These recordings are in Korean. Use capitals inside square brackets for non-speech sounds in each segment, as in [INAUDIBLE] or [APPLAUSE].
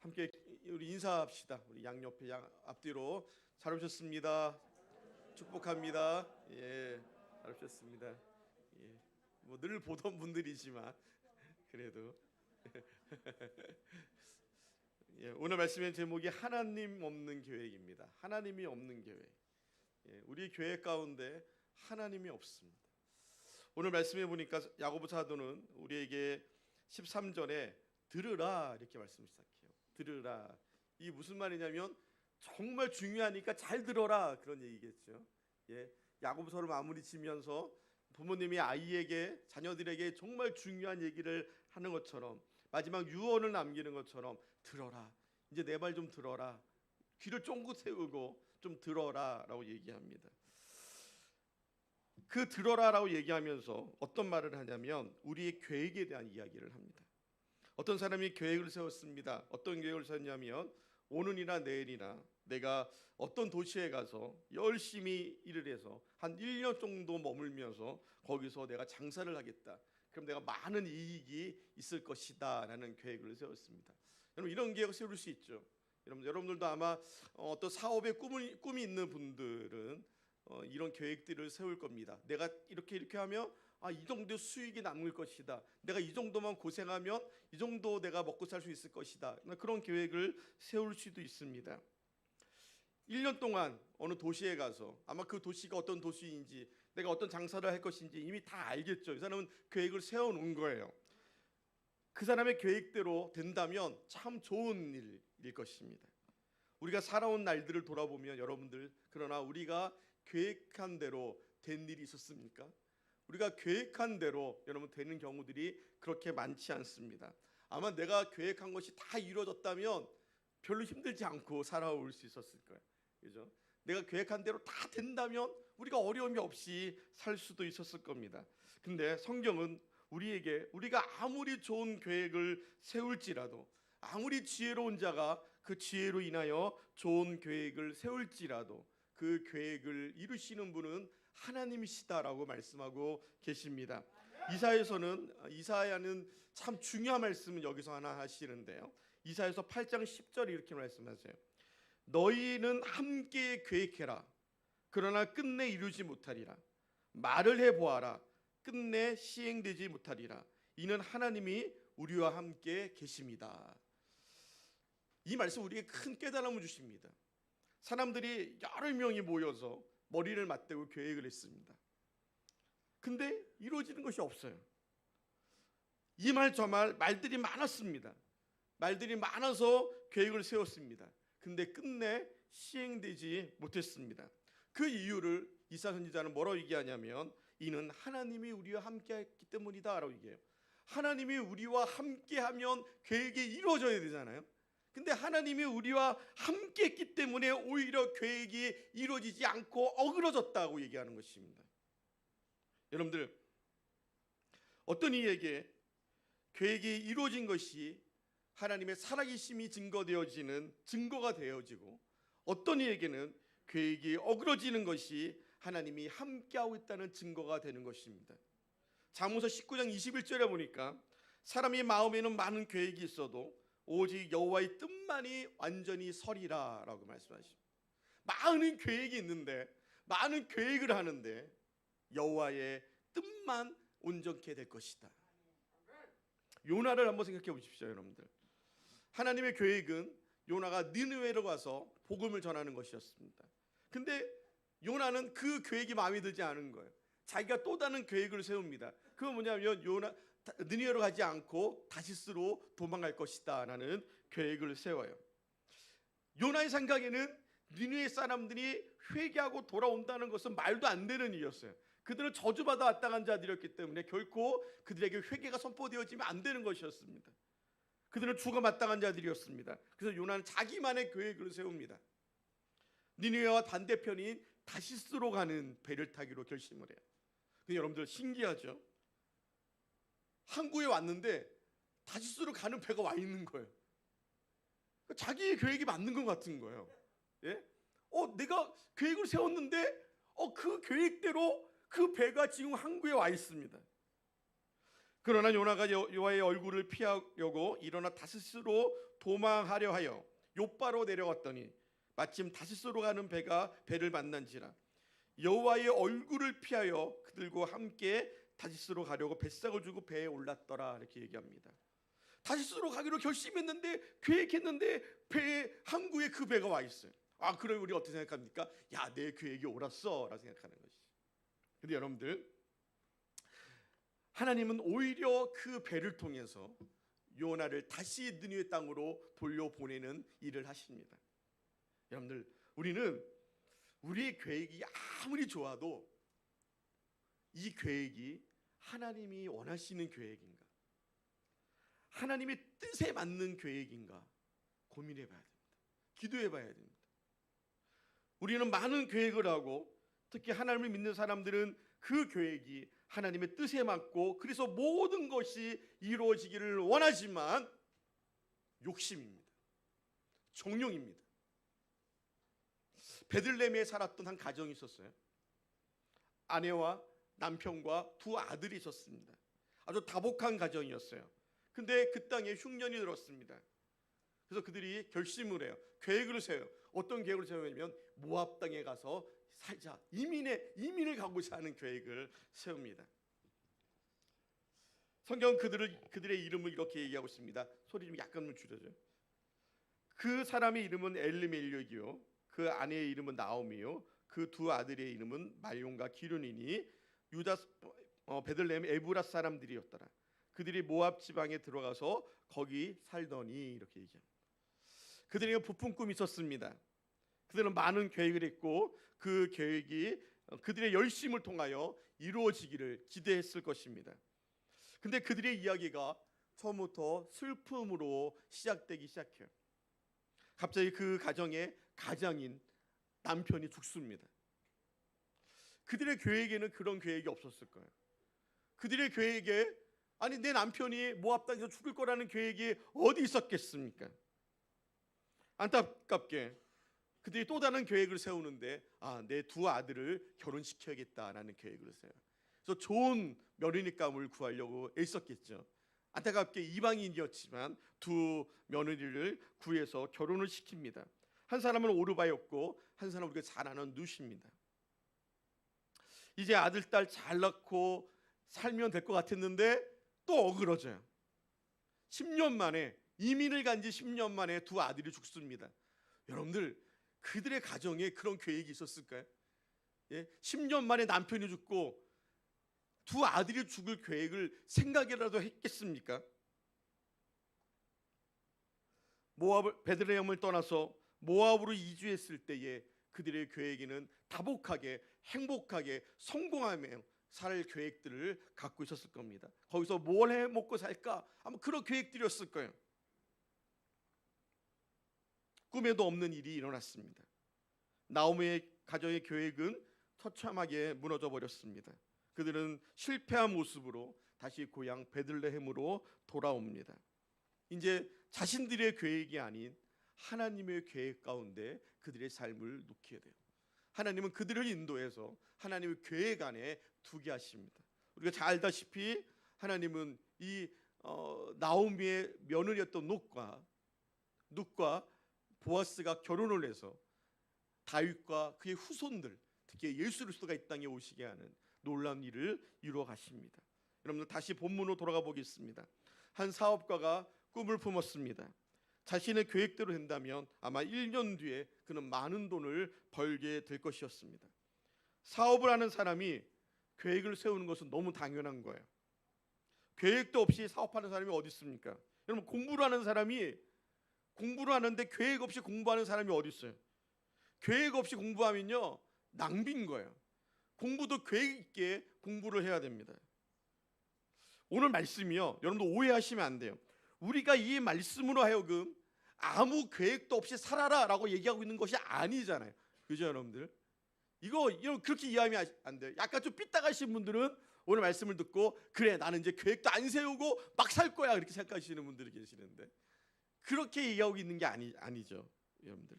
함께 우리 인사합시다. 우리 양옆에 양 앞뒤로 잘 오셨습니다. 축복합니다. 예, 잘 오셨습니다. 예, 뭐 늘 보던 분들이지만 [LAUGHS] 그래도 [LAUGHS] 예, 오늘 말씀의 제목이 하나님 없는 계획입니다. 하나님이 없는 계획. 예, 우리 교회 가운데 하나님이 없습니다. 오늘 말씀해 보니까 야고보 사도는 우리에게 13절에 들으라 이렇게 말씀 시작해요. 들으라. 이 무슨 말이냐면 정말 중요하니까 잘 들어라 그런 얘기겠죠. 예. 야고보서를 마무리 지면서 부모님이 아이에게 자녀들에게 정말 중요한 얘기를 하는 것처럼 마지막 유언을 남기는 것처럼 들어라. 이제 내 말 좀 들어라. 귀를 쫑긋 세우고 좀 들어라라고 얘기합니다. 그 들어라라고 얘기하면서 어떤 말을 하냐면 우리의 계획에 대한 이야기를 합니다. 어떤 사람이 계획을 세웠습니다. 어떤 계획을 세웠냐면 오늘이나 내일이나 내가 어떤 도시에 가서 열심히 일을 해서 한 1년 정도 머물면서 거기서 내가 장사를 하겠다. 그럼 내가 많은 이익이 있을 것이다라는 계획을 세웠습니다. 여러분 이런 계획을 세울 수 있죠. 여러분 여러분들도 아마 어떤 사업의 꿈을 꿈이 있는 분들은 어, 이런 계획들을 세울 겁니다. 내가 이렇게 이렇게 하면 아, 이 정도 수익이 남을 것이다. 내가 이 정도만 고생하면 이 정도 내가 먹고 살 수 있을 것이다. 그런 계획을 세울 수도 있습니다. 1년 동안 어느 도시에 가서 아마 그 도시가 어떤 도시인지 내가 어떤 장사를 할 것인지 이미 다 알겠죠. 이 사람은 계획을 세워 놓은 거예요. 그 사람의 계획대로 된다면 참 좋은 일일 것입니다. 우리가 살아온 날들을 돌아보면 여러분들 그러나 우리가 계획한 대로 된 일이 있었습니까? 우리가 계획한 대로 여러분 되는 경우들이 그렇게 많지 않습니다. 아마 내가 계획한 것이 다 이루어졌다면 별로 힘들지 않고 살아올 수 있었을 거예요. 그죠? 내가 계획한 대로 다 된다면 우리가 어려움이 없이 살 수도 있었을 겁니다. 근데 성경은 우리에게 우리가 아무리 좋은 계획을 세울지라도 아무리 지혜로운 자가 그 지혜로 인하여 좋은 계획을 세울지라도 그 계획을 이루시는 분은 하나님이시다라고 말씀하고 계십니다. 이사에서는 이사야는 참 중요한 말씀을 여기서 하나 하시는데요. 이사에서 8장 10절 이렇게 말씀하세요. 너희는 함께 계획해라. 그러나 끝내 이루지 못하리라. 말을 해 보아라. 끝내 시행되지 못하리라. 이는 하나님이 우리와 함께 계십니다. 이 말씀 우리에게 큰 깨달음을 주십니다. 사람들이 여러 명이 모여서 머리를 맞대고 계획을 했습니다. 근데 이루어지는 것이 없어요. 이 말 저 말 말들이 많았습니다. 말들이 많아서 계획을 세웠습니다. 근데 끝내 시행되지 못했습니다. 그 이유를 이사 선지자는 뭐라고 얘기하냐면 이는 하나님이 우리와 함께 했기 때문이다라고 얘기해요. 하나님이 우리와 함께하면 계획이 이루어져야 되잖아요. 근데 하나님이 우리와 함께 했기 때문에 오히려 계획이 이루어지지 않고 어그러졌다고 얘기하는 것입니다. 여러분들 어떤 이에게 계획이 이루어진 것이 하나님의 살아계심이 증거되어지는 증거가 되어지고 어떤 이에게는 계획이 어그러지는 것이 하나님이 함께하고 있다는 증거가 되는 것입니다. 잠언서 19장 21절에 보니까 사람의 마음에는 많은 계획이 있어도 오직 여호와의 뜻만이 완전히 서리라라고 말씀하십니다. 많은 계획이 있는데 많은 계획을 하는데 여호와의 뜻만 온전케 될 것이다. 요나를 한번 생각해 보십시오, 여러분들. 하나님의 계획은 요나가 니느웨로 가서 복음을 전하는 것이었습니다. 근데 요나는 그 계획이 마음에 들지 않은 거예요. 자기가 또 다른 계획을 세웁니다. 그건 뭐냐면 요나 느니웨로 가지 않고 다시스로 도망갈 것이다 라는 계획을 세워요. 요나의 생각에는 니느웨 사람들이 회개하고 돌아온다는 것은 말도 안 되는 일이었어요. 그들은 저주받아 왔다 간 자들이었기 때문에 결코 그들에게 회개가 선포되어지면 안 되는 것이었습니다. 그들은 죽어 마땅한 자들이었습니다. 그래서 요나는 자기만의 계획을 세웁니다. 니느웨와 반대편인 다시스로 가는 배를 타기로 결심을 해요. 근데 여러분들 신기하죠? 항구에 왔는데 다시스로 가는 배가 와 있는 거예요. 자기의 계획이 맞는 것 같은 거예요. 예? 어, 내가 계획을 세웠는데, 어, 그 계획대로 그 배가 지금 항구에 와 있습니다. 그러나 요나가 여- 여호와의 얼굴을 피하려고 일어나 다스스로 도망하려 하여 요바로 내려갔더니 마침 다스스로 가는 배가 배를 만난지라 여호와의 얼굴을 피하여 그들과 함께 다시스로 가려고 뱃삭을 주고 배에 올랐더라 이렇게 얘기합니다. 다시스로 가기로 결심했는데 계획했는데 배 항구에 그 배가 와 있어요. 아 그럼 우리 어떻게 생각합니까? 야 내 계획이 옳았어라고 생각하는 것이. 근데 여러분들 하나님은 오히려 그 배를 통해서 요나를 다시 느니의 땅으로 돌려보내는 일을 하십니다. 여러분들 우리는 우리의 계획이 아무리 좋아도 이 계획이 하나님이 원하시는 계획인가? 하나님의 뜻에 맞는 계획인가? 고민해 봐야 됩니다. 기도해 봐야 됩니다. 우리는 많은 계획을 하고 특히 하나님을 믿는 사람들은 그 계획이 하나님의 뜻에 맞고 그래서 모든 것이 이루어지기를 원하지만 욕심입니다. 정령입니다. 베들레헴에 살았던 한 가정이 있었어요. 아내와 남편과 두 아들이 있었습니다. 아주 다복한 가정이었어요. 근데 그 땅에 흉년이 들었습니다. 그래서 그들이 결심을 해요. 계획을 세워요. 어떤 계획을 세우냐면 모압 땅에 가서 살자. 이민의 이민을 가고자 하는 계획을 세웁니다. 성경 그들을 그들의 이름을 이렇게 얘기하고 있습니다. 소리 좀 약간 줄여줘요. 그 사람의 이름은 엘리멜렉이요. 그 아내의 이름은 나오미요. 그 두 아들의 이름은 말용과 기륜이니 유다 어, 베들레헴 에브라 사람들이었더라. 그들이 모압 지방에 들어가서 거기 살더니 이렇게 얘기합니다. 그들에게 부푼 꿈이 있었습니다. 그들은 많은 계획을 했고 그 계획이 어, 그들의 열심을 통하여 이루어지기를 기대했을 것입니다. 근데 그들의 이야기가 처음부터 슬픔으로 시작되기 시작해요. 갑자기 그 가정의 가장인 남편이 죽습니다. 그들의 계획에는 그런 계획이 없었을 거예요. 그들의 계획에 아니 내 남편이 모압 땅에서 죽을 거라는 계획이 어디 있었겠습니까? 안타깝게 그들이 또 다른 계획을 세우는데 아 내 두 아들을 결혼시켜야겠다라는 계획을 세요. 그래서 좋은 며느리감을 구하려고 애썼겠죠. 안타깝게 이방인이었지만 두 며느리를 구해서 결혼을 시킵니다. 한 사람은 오르바였고 한 사람은 우리가 잘 아는 누시입니다. 이제 아들 딸 잘 낳고 살면 될 것 같았는데 또 어그러져요. 10년 만에 이민을 간 지 10년 만에 두 아들이 죽습니다. 여러분들 그들의 가정에 그런 계획이 있었을까요? 예? 10년 만에 남편이 죽고 두 아들이 죽을 계획을 생각이라도 했겠습니까? 모압을 베들레헴을 떠나서 모압으로 이주했을 때에 그들의 계획에는 다복하게 행복하게 성공하며 살 계획들을 갖고 있었을 겁니다. 거기서 뭘 해 먹고 살까? 아마 그런 계획들이었을 거예요. 꿈에도 없는 일이 일어났습니다. 나오미의 가정의 계획은 처참하게 무너져 버렸습니다. 그들은 실패한 모습으로 다시 고향 베들레헴으로 돌아옵니다. 이제 자신들의 계획이 아닌 하나님의 계획 가운데 그들의 삶을 놓게 돼요. 하나님은 그들을 인도해서 하나님의 계획 안에 두게 하십니다. 우리가 잘 알다시피 하나님은 이 어, 나오미의 며느리였던 눕과 눕과 보아스가 결혼을 해서 다윗과 그의 후손들 특히 예수 그리스도가 이 땅에 오시게 하는 놀라운 일을 이루어 가십니다. 여러분들 다시 본문으로 돌아가 보겠습니다. 한 사업가가 꿈을 품었습니다. 자신의 계획대로 된다면 아마 1년 뒤에 그는 많은 돈을 벌게 될 것이었습니다. 사업을 하는 사람이 계획을 세우는 것은 너무 당연한 거예요. 계획도 없이 사업하는 사람이 어디 있습니까? 여러분 공부를 하는 사람이 공부를 하는데 계획 없이 공부하는 사람이 어디 있어요? 계획 없이 공부하면요 낭비인 거예요. 공부도 계획 있게 공부를 해야 됩니다. 오늘 말씀이요 여러분들 오해하시면 안 돼요. 우리가 이 말씀으로 하여금 아무 계획도 없이 살아라 라고 얘기하고 있는 것이 아니잖아요. 그죠 여러분들? 이거 이거 그렇게 이해하면 안 돼요. 약간 좀 삐딱하신 분들은 오늘 말씀을 듣고 그래 나는 이제 계획도 안 세우고 막 살 거야 이렇게 생각하시는 분들이 계시는데 그렇게 얘기하고 있는 게 아니 아니죠 여러분들.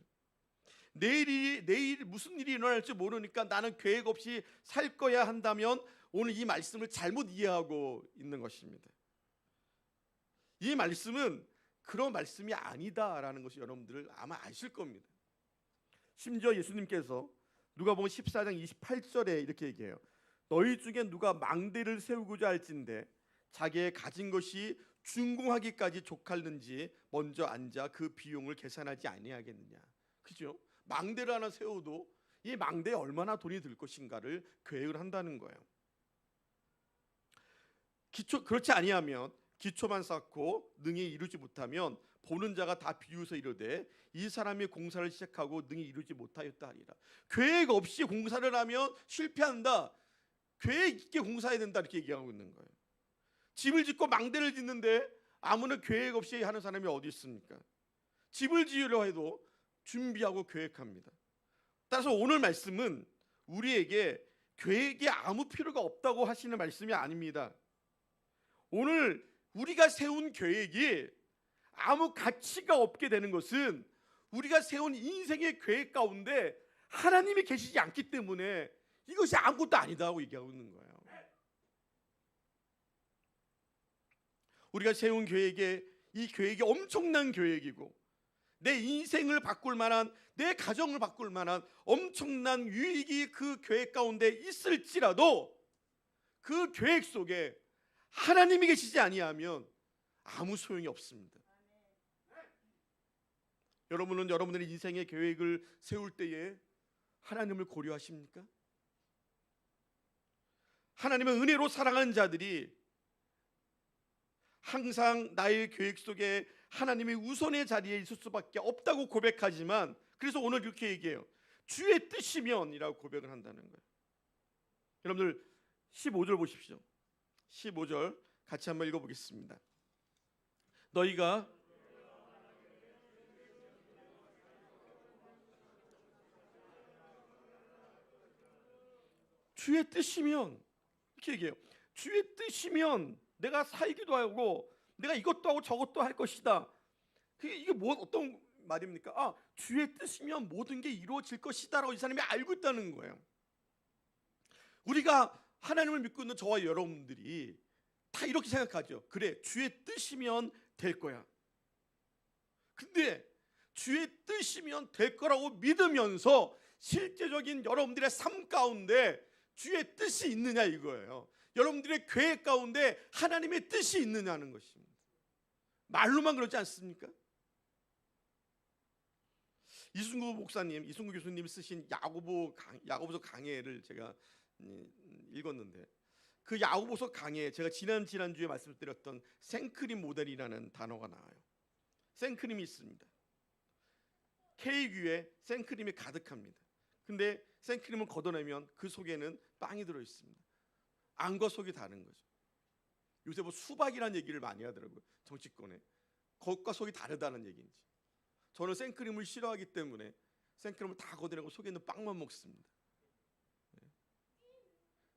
내일이 내일 무슨 일이 일어날지 모르니까 나는 계획 없이 살 거야 한다면 오늘 이 말씀을 잘못 이해하고 있는 것입니다. 이 말씀은 그런 말씀이 아니다라는 것이 여러분들 아마 아실 겁니다. 심지어 예수님께서 누가복음 14장 28절에 이렇게 얘기해요. 너희 중에 누가 망대를 세우고자 할진대 자기의 가진 것이 준공하기까지 족할는지 먼저 앉아 그 비용을 계산하지 아니하겠느냐. 그죠? 망대를 하나 세워도 이 망대에 얼마나 돈이 들 것인가를 계획을 한다는 거예요. 기초 그렇지 아니하면 기초만 쌓고 능히 이루지 못하면 보는 자가 다 비웃어 이르되 이 사람이 공사를 시작하고 능히 이루지 못하였다 하리라. 계획 없이 공사를 하면 실패한다. 계획 있게 공사해야 된다 이렇게 얘기하고 있는 거예요. 집을 짓고 망대를 짓는데 아무나 계획 없이 하는 사람이 어디 있습니까? 집을 지으려 해도 준비하고 계획합니다. 따라서 오늘 말씀은 우리에게 계획이 아무 필요가 없다고 하시는 말씀이 아닙니다. 오늘 우리가 세운 계획이 아무 가치가 없게 되는 것은 우리가 세운 인생의 계획 가운데 하나님이 계시지 않기 때문에 이것이 아무것도 아니다고 얘기하고 있는 거예요. 우리가 세운 계획에 이 계획이 엄청난 계획이고 내 인생을 바꿀 만한 내 가정을 바꿀 만한 엄청난 유익이 그 계획 가운데 있을지라도 그 계획 속에 하나님이 계시지 아니하면 아무 소용이 없습니다. 여러분은 여러분들의 인생의 계획을 세울 때에 하나님을 고려하십니까? 하나님의 은혜로 사랑하는 자들이 항상 나의 계획 속에 하나님이 우선의 자리에 있을 수밖에 없다고 고백하지만 그래서 오늘 이렇게 얘기해요. 주의 뜻이면이라고 고백을 한다는 거예요. 여러분들 15절 보십시오. 15절 같이 한번 읽어 보겠습니다. 너희가 주의 뜻이면 이렇게 얘기해요. 주의 뜻이면 내가 살기도 하고 내가 이것도 하고 저것도 할 것이다. 그게 이게 뭐 어떤 말입니까? 아 주의 뜻이면 모든 게 이루어질 것이다라고 이 사람이 알고 있다는 거예요. 우리가 하나님을 믿고 있는 저와 여러분들이 다 이렇게 생각하죠. 그래 주의 뜻이면 될 거야. 근데 주의 뜻이면 될 거라고 믿으면서 실제적인 여러분들의 삶 가운데 주의 뜻이 있느냐 이거예요. 여러분들의 계획 가운데 하나님의 뜻이 있느냐는 것입니다. 말로만 그렇지 않습니까? 이순구 목사님, 이순구 교수님이 쓰신 야고보 강, 야고보서 강해를 제가 음, 읽었는데 그 야고보서 강해 제가 지난 지난 주에 말씀드렸던 생크림 모델이라는 단어가 나와요. 생크림이 있습니다. 케이크 위에 생크림이 가득합니다. 근데 생크림을 걷어내면 그 속에는 빵이 들어 있습니다. 안과 속이 다른 거죠. 요새 뭐 수박이라는 얘기를 많이 하더라고요. 정치권에. 겉과 속이 다르다는 얘기인지. 저는 생크림을 싫어하기 때문에 생크림을 다 걷어내고 속에 있는 빵만 먹습니다.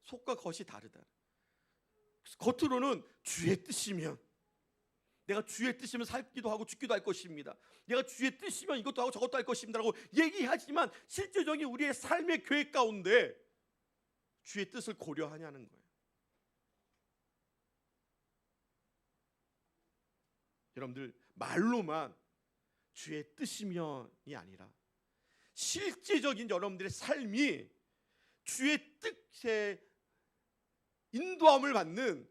네. 속과 겉이 다르다. 겉으로는 주의 뜻이면 내가 주의 뜻이면 살기도 하고 죽기도 할 것입니다. 내가 주의 뜻이면 이것도 하고 저것도 할 것입니다라고 얘기하지만 실제적인 우리의 삶의 계획 가운데 주의 뜻을 고려하냐는 거예요. 여러분들 말로만 주의 뜻이면이 아니라 실제적인 여러분들의 삶이 주의 뜻에 인도함을 받는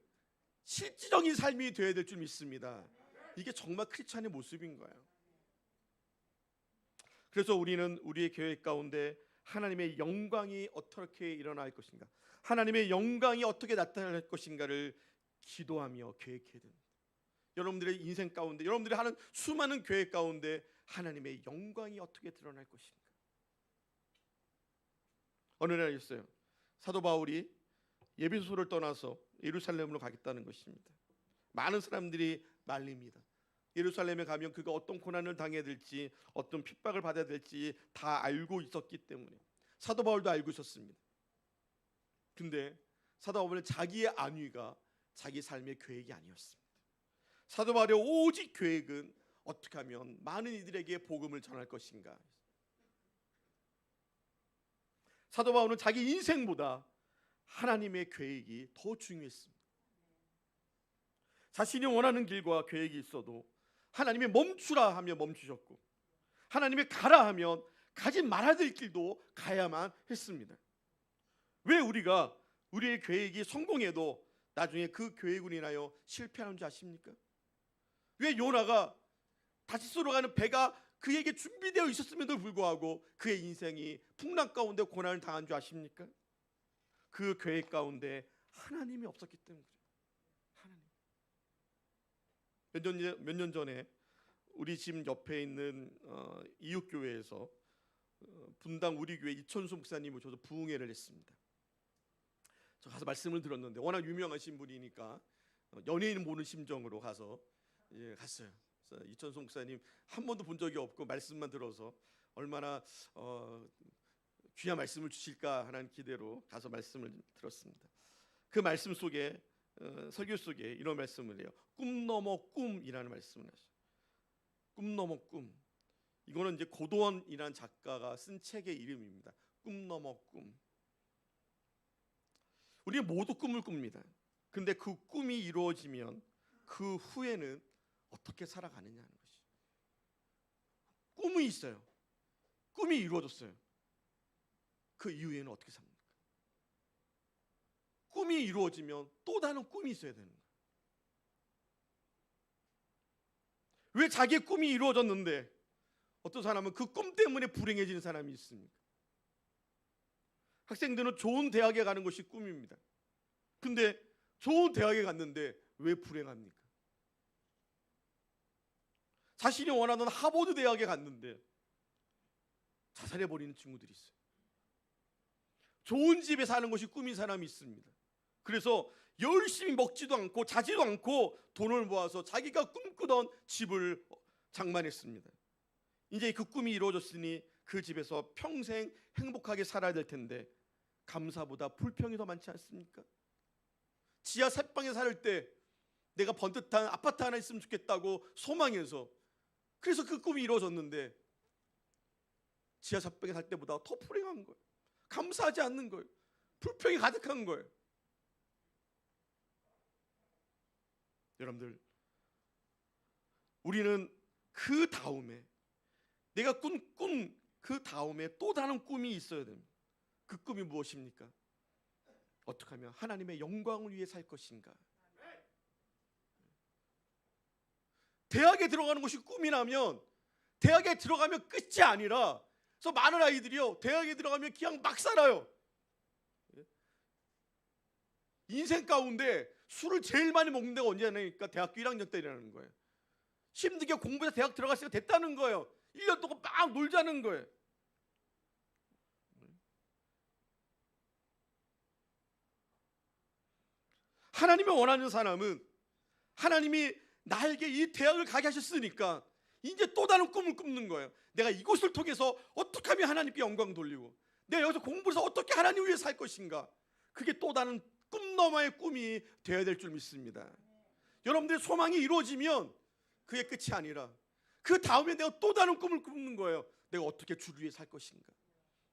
실질적인 삶이 되어야 될 줄 믿습니다. 이게 정말 크리스천의 모습인 거예요. 그래서 우리는 우리의 계획 가운데 하나님의 영광이 어떻게 일어날 것인가, 하나님의 영광이 어떻게 나타날 것인가를 기도하며 계획해야 됩니다. 여러분들의 인생 가운데, 여러분들이 하는 수많은 계획 가운데 하나님의 영광이 어떻게 드러날 것인가. 어느 날이었어요. 사도 바울이 예비소를 떠나서 예루살렘으로 가겠다는 것입니다. 많은 사람들이 말립니다. 예루살렘에 가면 그가 어떤 고난을 당해야 될지 어떤 핍박을 받아야 될지 다 알고 있었기 때문에 사도 바울도 알고 있었습니다. 근데 사도 바울은 자기의 안위가 자기 삶의 계획이 아니었습니다. 사도 바울의 오직 계획은 어떻게 하면 많은 이들에게 복음을 전할 것인가. 사도 바울은 자기 인생보다 하나님의 계획이 더 중요했습니다. 자신이 원하는 길과 계획이 있어도 하나님이 멈추라 하면 멈추셨고 하나님이 가라 하면 가지 말아야 될 길도 가야만 했습니다. 왜 우리가 우리의 계획이 성공해도 나중에 그 계획으로 인하여 실패하는 줄 아십니까? 왜 요나가 다시스로 가는 배가 그에게 준비되어 있었음에도 불구하고 그의 인생이 풍랑 가운데 고난을 당한 줄 아십니까? 그 계획 가운데 하나님이 없었기 때문에. 하나님. 몇년 몇 년 전에 우리 집 옆에 있는 어, 이웃 교회에서 어, 분당 우리 교회 이천수 목사님을 줘서 부흥회를 했습니다. 저 가서 말씀을 들었는데 워낙 유명하신 분이니까 어, 연예인 보는 심정으로 가서 예, 갔어요. 이천수 목사님 한 번도 본 적이 없고 말씀만 들어서 얼마나 어, 귀한 말씀을 주실까 하는 기대로 가서 말씀을 들었습니다. 그 말씀 속에 어, 설교 속에 이런 말씀을 해요. 꿈 넘어 꿈이라는 말씀을 하셔요. 꿈 넘어 꿈. 이거는 이제 고도원이라는 작가가 쓴 책의 이름입니다. 꿈 넘어 꿈. 우리 모두 꿈을 꿉니다. 근데 그 꿈이 이루어지면 그 후에는 어떻게 살아가느냐 하는 것이. 꿈이 있어요. 꿈이 이루어졌어요. 그 이후에는 어떻게 삽니까? 꿈이 이루어지면 또 다른 꿈이 있어야 되는 거예요. 왜 자기의 꿈이 이루어졌는데 어떤 사람은 그 꿈 때문에 불행해지는 사람이 있습니까? 학생들은 좋은 대학에 가는 것이 꿈입니다. 근데 좋은 대학에 갔는데 왜 불행합니까? 자신이 원하는 하버드 대학에 갔는데 자살해 버리는 친구들이 있어요. 좋은 집에 사는 것이 꿈인 사람이 있습니다. 그래서 열심히 먹지도 않고 자지도 않고 돈을 모아서 자기가 꿈꾸던 집을 장만했습니다. 이제 그 꿈이 이루어졌으니 그 집에서 평생 행복하게 살아야 될 텐데 감사보다 불평이 더 많지 않습니까? 지하 셋방에 살 때 내가 번듯한 아파트 하나 있으면 좋겠다고 소망해서 그래서 그 꿈이 이루어졌는데 지하 셋방에 살 때보다 더 불행한 거예요. 감사하지 않는 거예요. 불평이 가득한 거예요. 여러분들 우리는 그 다음에 내가 꾼 꿈 그 다음에 또 다른 꿈이 있어야 됩니다. 그 꿈이 무엇입니까? 어떻게 하면 하나님의 영광을 위해 살 것인가? 대학에 들어가는 것이 꿈이라면 대학에 들어가면 끝이 아니라 그래서 많은 아이들이요 대학에 들어가면 그냥 막 살아요. 인생 가운데 술을 제일 많이 먹는 데가 언제냐니까 대학교 1학년 때라는 거예요. 힘들게 공부해서 대학 들어갔으니까 됐다는 거예요. 1년 동안 막 놀자는 거예요. 하나님이 원하는 사람은 하나님이 나에게 이 대학을 가게 하셨으니까 이제 또 다른 꿈을 꾸는 거예요. 내가 이곳을 통해서 어떻게 하면 하나님께 영광 돌리고 내가 여기서 공부해서 어떻게 하나님 위해 살 것인가. 그게 또 다른 꿈 너머의 꿈이 되어야 될 줄 믿습니다. 여러분들의 소망이 이루어지면 그게 끝이 아니라 그 다음에 내가 또 다른 꿈을 꾸는 거예요. 내가 어떻게 주를 위해 살 것인가.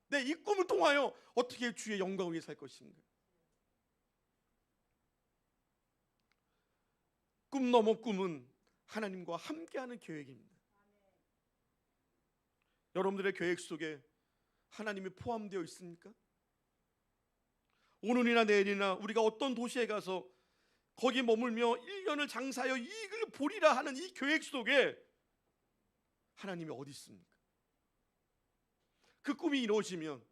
내 이 꿈을 통하여 어떻게 주의 영광을 위해 살 것인가. 꿈 넘어 꿈은 하나님과 함께하는 계획입니다. 여러분들의 계획 속에 하나님이 포함되어 있습니까? 오늘이나 내일이나 우리가 어떤 도시에 가서 거기 머물며 1년을 장사하여 이익을 보리라 하는 이 계획 속에 하나님이 어디 있습니까? 그 꿈이 이루어지면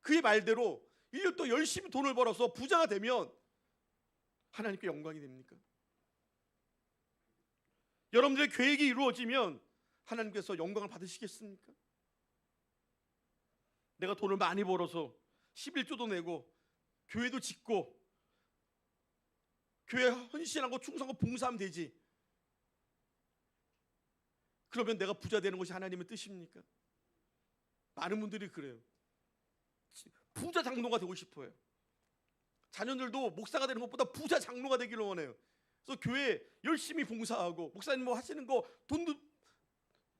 그의 말대로 1년 또 열심히 돈을 벌어서 부자가 되면 하나님께 영광이 됩니까? 여러분들의 계획이 이루어지면 하나님께서 영광을 받으시겠습니까? 내가 돈을 많이 벌어서 11조도 내고 교회도 짓고 교회 헌신하고 충성하고 봉사하면 되지. 그러면 내가 부자 되는 것이 하나님의 뜻입니까? 많은 분들이 그래요. 부자 장로가 되고 싶어요. 자녀들도 목사가 되는 것보다 부자 장로가 되기를 원해요. 그래서 교회 열심히 봉사하고 목사님 뭐 하시는 거 돈도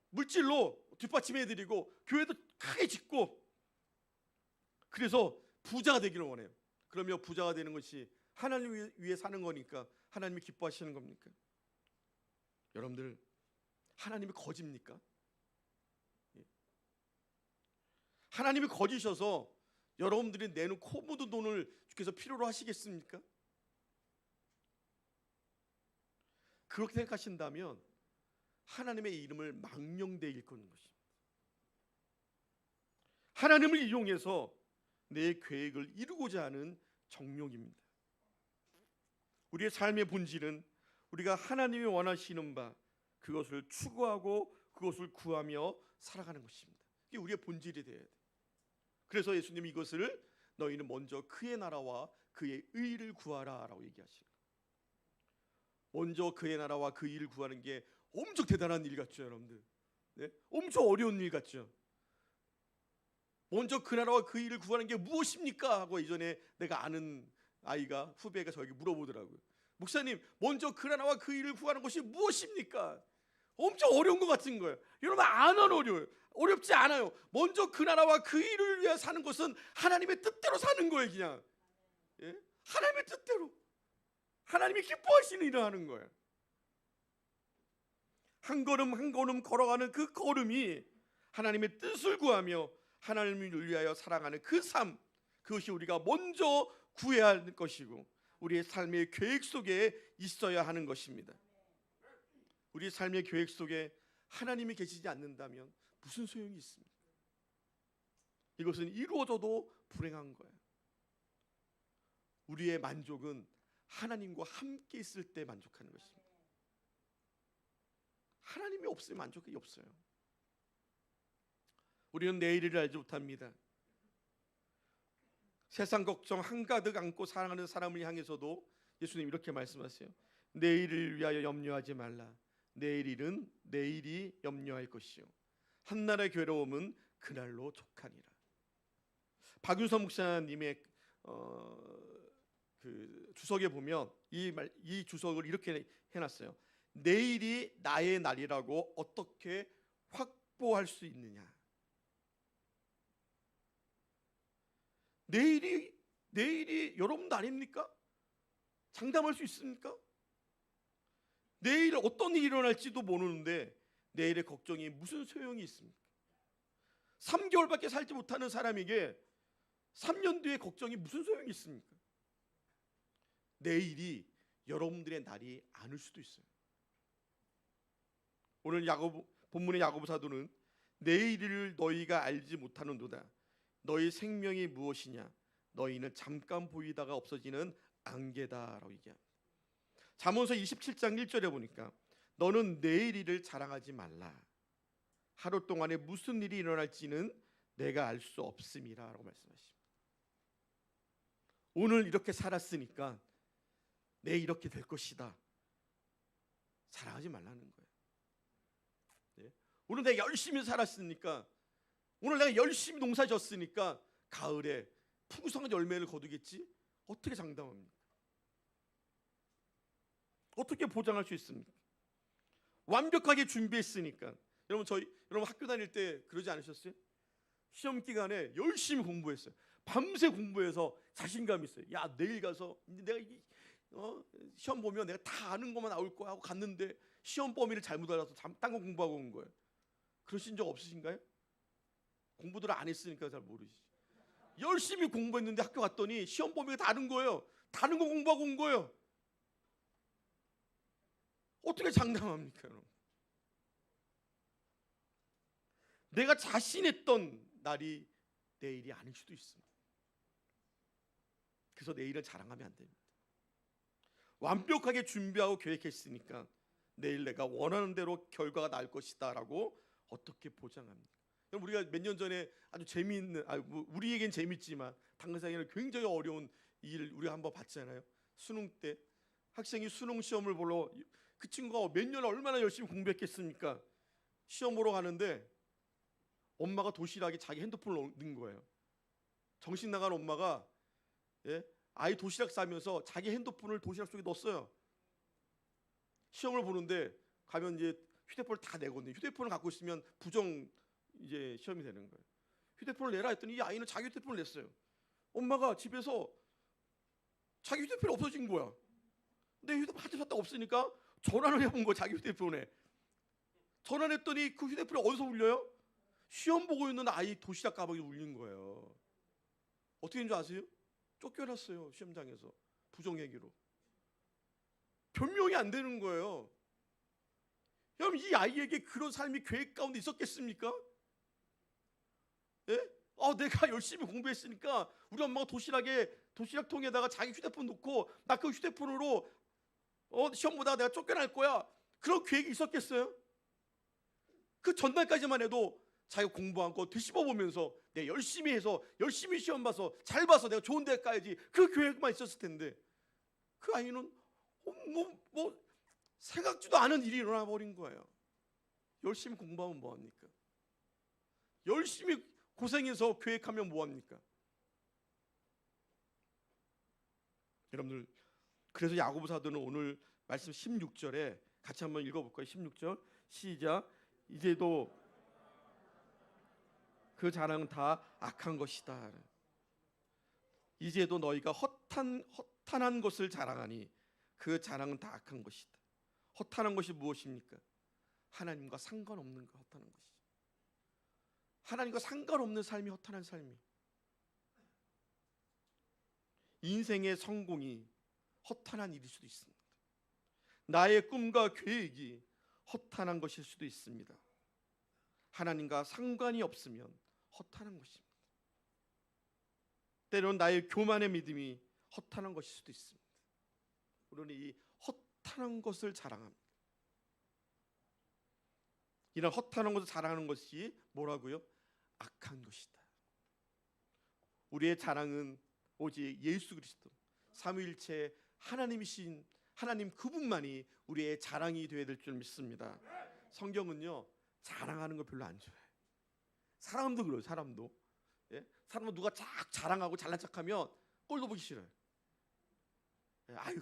물질로 뒷받침해 드리고 교회도 크게 짓고 그래서 부자가 되기를 원해요. 그러면 부자가 되는 것이 하나님 위해 사는 거니까 하나님이 기뻐하시는 겁니까? 여러분들 하나님이 거짓입니까? 예. 하나님이 거짓셔서 여러분들이 내는 코 묻은 돈을 주께서 필요로 하시겠습니까? 그렇게 생각하신다면 하나님의 이름을 망령되이 일컫는 것입니다. 하나님을 이용해서 내 계획을 이루고자 하는 정욕입니다. 우리의 삶의 본질은 우리가 하나님이 원하시는 바 그것을 추구하고 그것을 구하며 살아가는 것입니다. 이게 우리의 본질이 되어야 돼. 그래서 예수님이 이것을 너희는 먼저 그의 나라와 그의 의를 구하라라고 얘기하시는. 먼저 그의 나라와 그 일을 구하는 게 엄청 대단한 일 같죠, 여러분들. 네? 엄청 어려운 일 같죠. 먼저 그 나라와 그 일을 구하는 게 무엇입니까? 하고 이전에 내가 아는 아이가 후배가 저에게 물어보더라고요. 목사님, 먼저 그 나라와 그 일을 구하는 것이 무엇입니까? 엄청 어려운 것 같은 거예요. 여러분 안 어려워요. 어렵지 않아요. 먼저 그 나라와 그 일을 위해 사는 것은 하나님의 뜻대로 사는 거예요, 그냥. 예? 하나님의 뜻대로. 하나님이 기뻐하시는 일을 하는 거예요. 한 걸음 한 걸음 걸어가는 그 걸음이 하나님의 뜻을 구하며 하나님을 위하여 살아가는 그 삶, 그것이 우리가 먼저 구해야 할 것이고 우리의 삶의 계획 속에 있어야 하는 것입니다. 우리 삶의 계획 속에 하나님이 계시지 않는다면 무슨 소용이 있습니까? 이것은 이루어져도 불행한 거예요. 우리의 만족은 하나님과 함께 있을 때 만족하는 것입니다. 하나님이 없으면 만족이 없어요. 우리는 내일을 알지 못합니다. 세상 걱정 한가득 안고 사랑하는 사람을 향해서도 예수님 이렇게 말씀하세요. 내일을 위하여 염려하지 말라. 내일 일은 내일이 염려할 것이요. 한날의 괴로움은 그날로 족하니라. 박윤서 목사님의 어, 그 주석에 보면 이 말 이 주석을 이렇게 해놨어요. 내일이 나의 날이라고 어떻게 확보할 수 있느냐? 내일이 내일이 여러분 아닙니까? 장담할 수 있습니까? 내일 어떤 일이 일어날지도 모르는데 내일의 걱정이 무슨 소용이 있습니까? 3개월밖에 살지 못하는 사람에게 3년 뒤의 걱정이 무슨 소용이 있습니까? 내일이 여러분들의 날이 아닐 수도 있어요. 오늘 야고보 본문의 야고보 사도는 내일을 너희가 알지 못하는도다. 너희 생명이 무엇이냐? 너희는 잠깐 보이다가 없어지는 안개다라고 얘기합니다. 잠언서 27장 1절에 보니까 너는 내일 일을 자랑하지 말라. 하루 동안에 무슨 일이 일어날지는 내가 알 수 없음이라라고 말씀하십니다. 오늘 이렇게 살았으니까 내일 이렇게 될 것이다. 자랑하지 말라는 거예요. 네? 오늘 내가 열심히 살았으니까 오늘 내가 열심히 농사 졌으니까 가을에 푸구성한 열매를 거두겠지? 어떻게 장담합니까? 어떻게 보장할 수 있습니까? 완벽하게 준비했으니까. 여러분 저희 여러분 학교 다닐 때 그러지 않으셨어요? 시험 기간에 열심히 공부했어요. 밤새 공부해서 자신감 있어요. 야 내일 가서 내가 이, 어, 시험 보면 내가 다 아는 것만 나올 거야 하고 갔는데 시험 범위를 잘못 알아서 딴거 공부하고 온 거예요. 그러신 적 없으신가요? 공부들 안 했으니까 잘 모르시죠. 열심히 공부했는데 학교 갔더니 시험 범위가 다른 거예요. 다른 거 공부하고 온 거예요. 어떻게 장담합니까, 여러분? 내가 자신했던 날이 내일이 아닐 수도 있습니다. 그래서 내일을 자랑하면 안 됩니다. 완벽하게 준비하고 계획했으니까 내일 내가 원하는 대로 결과가 날 것이다라고 어떻게 보장합니까? 여러분 우리가 몇 년 전에 아주 재미있는 아, 뭐 우리에겐 재밌지만 당사에는 굉장히 어려운 일 우리가 한번 봤잖아요. 수능 때 학생이 수능 시험을 보러 그 친구가 몇 년 얼마나 열심히 공부했겠습니까? 시험 보러 가는데 엄마가 도시락에 자기 핸드폰을 넣은 거예요. 정신 나간 엄마가 예? 아이 도시락 싸면서 자기 핸드폰을 도시락 속에 넣었어요. 시험을 보는데 가면 이제 휴대폰을 다 내거든요. 휴대폰을 갖고 있으면 부정 이제 시험이 되는 거예요. 휴대폰을 내라 했더니 이 아이는 자기 휴대폰을 냈어요. 엄마가 집에서 자기 휴대폰이 없어진 거야. 근데 휴대폰 하도 샀다 없으니까 전화를 해본 거 자기 휴대폰에 전화했더니 그 휴대폰이 어디서 울려요? 시험 보고 있는 아이 도시락 가방이 울린 거예요. 어떻게 된 줄 아세요? 쫓겨났어요 시험장에서 부정행위로. 변명이 안 되는 거예요. 여러분 이 아이에게 그런 삶이 계획 가운데 있었겠습니까? 예? 어, 내가 [LAUGHS] 열심히 공부했으니까 우리 엄마가 도시락에 도시락통에다가 자기 휴대폰 놓고 나 그 휴대폰으로 어, 시험 보다가 내가 쫓겨날 거야. 그런 계획이 있었겠어요? 그 전날까지만 해도 자기가 공부한 거 뒤집어 보면서 내가 열심히 해서 열심히 시험 봐서 잘 봐서 내가 좋은 데 가야지 그 계획만 있었을 텐데 그 아이는 어, 뭐, 뭐 생각지도 않은 일이 일어나 버린 거예요. 열심히 공부하면 뭐 합니까? 열심히 고생해서 계획하면 뭐 합니까? 여러분들 그래서 야고보 사도는 오늘 말씀 16절에 같이 한번 읽어 볼까요? 16절 시작 이제도 그 자랑은 다 악한 것이다. 이제도 너희가 허탄 허탄한 것을 자랑하니 그 자랑은 다 악한 것이다. 허탄한 것이 무엇입니까? 하나님과 상관없는 거 허탄한 것이. 하나님과 상관없는 삶이 허탄한 삶이. 인생의 성공이 허탄한 일일 수도 있습니다. 나의 꿈과 계획이 허탄한 것일 수도 있습니다. 하나님과 상관이 없으면 허탄한 것입니다. 때로는 나의 교만의 믿음이 허탄한 것일 수도 있습니다. 우리는 이 허탄한 것을 자랑합니다. 이런 허탄한 것을 자랑하는 것이 뭐라고요? 악한 것이다. 우리의 자랑은 오직 예수 그리스도 삼위일체 하나님이신 하나님 그분만이 우리의 자랑이 되어야 될 줄 믿습니다. 성경은요 자랑하는 거 별로 안 좋아해. 사람도 그래요. 사람도 예? 사람은 누가 쫙 자랑하고 잘난 척하면 꼴도 보기 싫어요. 예, 아유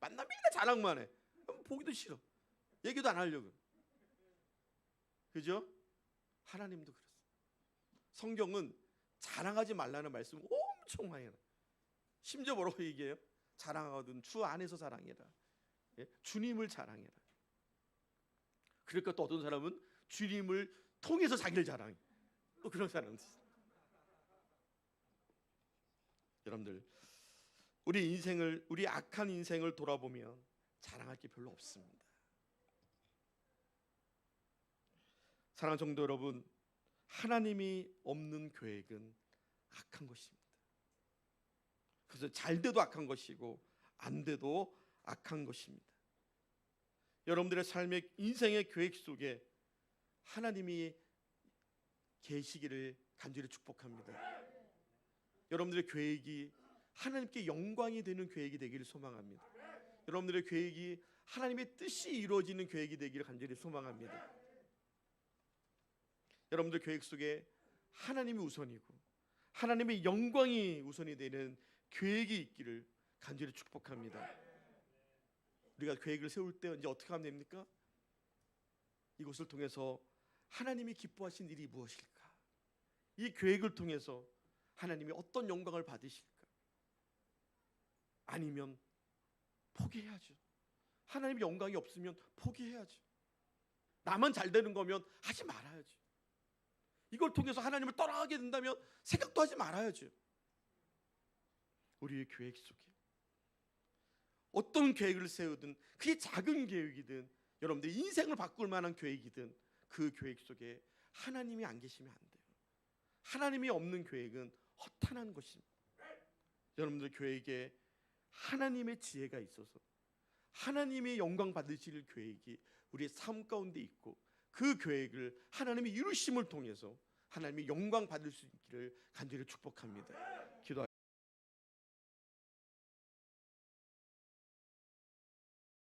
만나면 맨날 자랑만 해. 보기도 싫어. 얘기도 안 하려고. 그죠? 하나님도 그렇습니다. 성경은 자랑하지 말라는 말씀 엄청 많이 해요. 심지어 뭐라고 얘기해요? 자랑하거든 주 안에서 자랑해라. 예? 주님을 자랑해라. 그러니까 또 어떤 사람은 주님을 통해서 자기를 자랑해. 또 그런 사람도 있어요. 여러분들 우리 인생을 우리 악한 인생을 돌아보면 자랑할 게 별로 없습니다. 사랑하는 성도 여러분, 하나님이 없는 계획은 악한 것입니다. 그래서 잘 돼도 악한 것이고 안 돼도 악한 것입니다. 여러분들의 삶의 인생의 계획 속에 하나님이 계시기를 간절히 축복합니다. 여러분들의 계획이 하나님께 영광이 되는 계획이 되기를 소망합니다. 여러분들의 계획이 하나님의 뜻이 이루어지는 계획이 되기를 간절히 소망합니다. 여러분들 계획 속에 하나님이 우선이고 하나님의 영광이 우선이 되는 계획이 있기를 간절히 축복합니다. 우리가 계획을 세울 때 이제 어떻게 하면 됩니까? 이것을 통해서 하나님이 기뻐하신 일이 무엇일까? 이 계획을 통해서 하나님이 어떤 영광을 받으실까? 아니면 포기해야죠. 하나님의 영광이 없으면 포기해야죠. 나만 잘 되는 거면 하지 말아야죠. 이걸 통해서 하나님을 떠나게 된다면 생각도 하지 말아야죠. 우리의 계획 속에 어떤 계획을 세우든 그게 작은 계획이든 여러분들 인생을 바꿀 만한 계획이든 그 계획 속에 하나님이 안 계시면 안 돼요. 하나님이 없는 계획은 허탄한 것입니다. 여러분들 계획에 하나님의 지혜가 있어서 하나님의 영광 받으실 계획이 우리의 삶 가운데 있고 그 계획을 하나님의 이루심을 통해서 하나님의 영광 받을 수 있기를 간절히 축복합니다. 기도